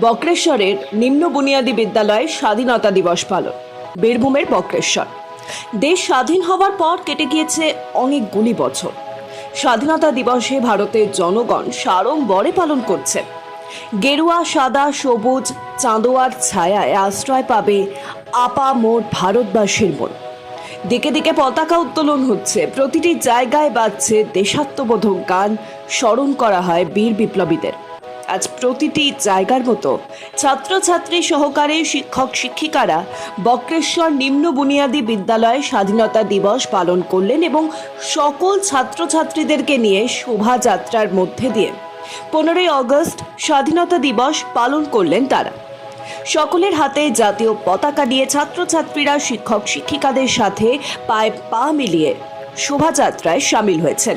বক্রেশ্বরের নিম্ন বুনিয়াদী বিদ্যালয়ে স্বাধীনতা দিবস পালন। বীরভূমের বক্রেশ্বর। দেশ স্বাধীন হওয়ার পর কেটে গিয়েছে অনেকগুলি বছর। স্বাধীনতা দিবসে ভারতের জনগণ সাড়ম্বরে পালন করছে। গেরুয়া, সাদা, সবুজ, চাঁদোয়ার ছায়ায় আশ্রয় পাবে আপা মোট ভারতবাসীর মন। দিকে দিকে পতাকা উত্তোলন হচ্ছে, প্রতিটি জায়গায় বাজছে দেশাত্মবোধক গান, স্মরণ করা হয় বীর বিপ্লবীদের। আজ প্রতিটি জায়গার মতো ছাত্রছাত্রী সহকারে শিক্ষক শিক্ষিকারা বক্রেশ্বর নিম্ন বুনিয়াদী বিদ্যালয়ে স্বাধীনতা দিবস পালন করলেন এবং সকল ছাত্রছাত্রীদেরকে নিয়ে শোভাযাত্রার মধ্যে দিয়ে পনেরোই অগস্ট স্বাধীনতা দিবস পালন করলেন তারা। সকলের হাতে জাতীয় পতাকা নিয়ে ছাত্রছাত্রীরা শিক্ষক শিক্ষিকাদের সাথে পায়ে পা মিলিয়ে শোভাযাত্রায় সামিল হয়েছেন।